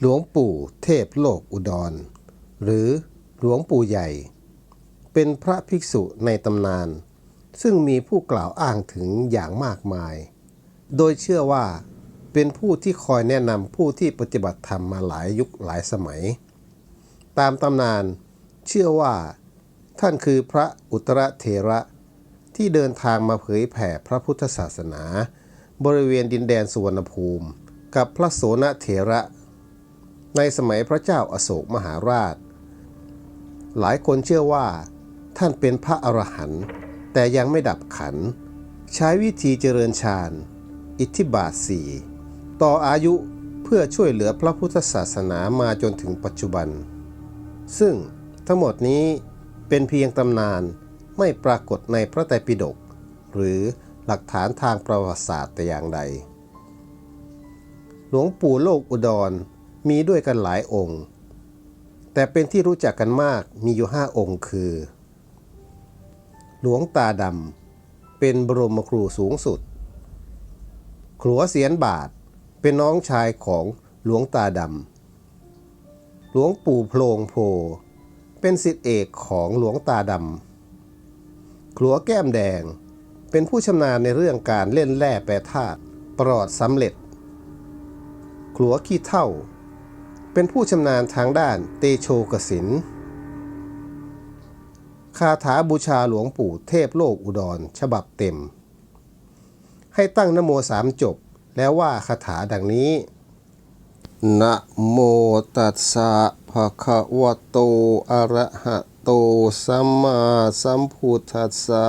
หลวงปู่เทพโลกอุดร หรือหลวงปู่ใหญ่ เป็นพระภิกษุในตำนาน ซึ่งมีผู้กล่าวอ้างถึงอย่างมากมาย โดยเชื่อว่าเป็นผู้ที่คอยแนะนำผู้ที่ปฏิบัติธรรมมาหลายยุคหลายสมัย ตามตำนานเชื่อว่า ท่านคือพระอุตรเถระที่เดินทางมาเผยแผ่พระพุทธศาสนา บริเวณดินแดนสุวรรณภูมิ กับพระโสนเถระ ในสมัยพระเจ้าอาโศกมหาราช หลายคนเชื่อว่า ท่านเป็นพระอรหันต์แต่ยังไม่ดับขัน ใช้วิธีเจริญฌาน อิทธิบาทสี่ต่ออายุเพื่อช่วยเหลือพระพุทธศาสนามาจนถึงปัจจุบัน ซึ่งทั้งหมดนี้เป็นเพียงตำนานไม่ปรากฏในพระไตรปิฎกหรือหลักฐานทางประวัติศาสตร์แต่อย่างใด หลวงปู่โลกอุดร มีด้วยกันหลายองค์ แต่เป็นที่รู้จักกันมากมีอยู่ห้าองค์คือ หลวงตาดำเป็นบรมครูสูงสุด ขลัวเสียนบาทเป็นน้องชายของหลวงตาดำหลวงปู่โพลงโพ เป็นสิทธิเอกของหลวงตาดำขลัวแก้มแดงเป็นผู้ชำนาญในเรื่องการเล่นแร่แปรธาตุปลอดสำเร็จ ขลัวขี้เท่า เป็นผู้ชำนาญทางด้านเตโชกสินคาถาบูชาหลวงปู่เทพโลกอุดร ฉบับเต็ม ให้ตั้งนโมสามจบแล้วว่าคาถาดังนี้นะโมตัสสะภะคะวะโตอะระหะโตสัมมาสัมพุทธัสสะ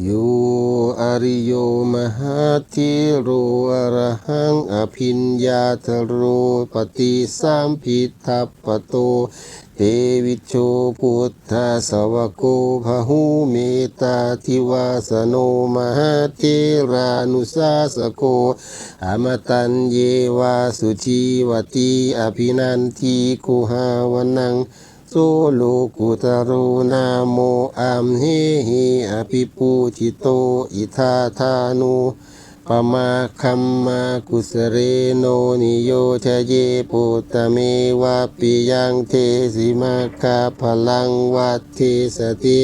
โยอริโยมหาธิโรอรหังอภิญญาทโรปฏิสัมพิทัปปโตเตวิชโชพุทธาสวโกภะหูเมตาทิวาสโนมหาเทรานุสาสโกอมตัญเยวาสุชีวติอภินันทีกุหาวันัง สโลกุตโรนาโมอัมเฮหิอภิปูจิโตอิทาธานุปมาคัมมากุสเรโนนิโยชเยปุตเมวะปิยังเทสิมาคาพลังวัตเทสติ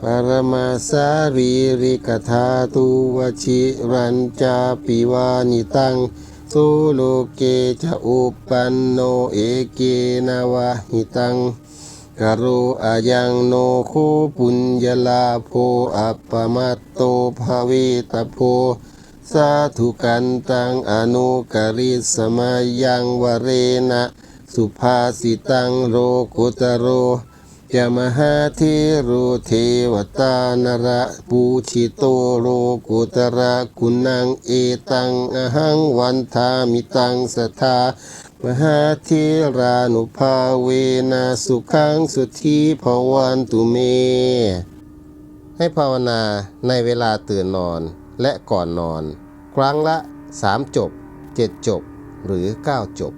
ปรมาสารีริกธาตุวชิรัญจาปิวานิตัง สุโลเกจะอุปันโนเอเกนาวะหิตังกโรอายังโนโคปุญญลาโภอัปปมัตโตภาเวตโพสาธุกันตังอนุกริสมายังวเรนะ สุภาสิตังโรกุตโร ยมหาเทโรเทวตานระปูชิโตโลกุตระคุณังเอตังอหังวันทามิตังสทามหาเทรานุภาเวนะสุขังสุธีภวันตุเม ให้ภาวนาในเวลาตื่นนอนและก่อนนอน ครั้งละสามจบเจ็ดจบหรือเก้าจบ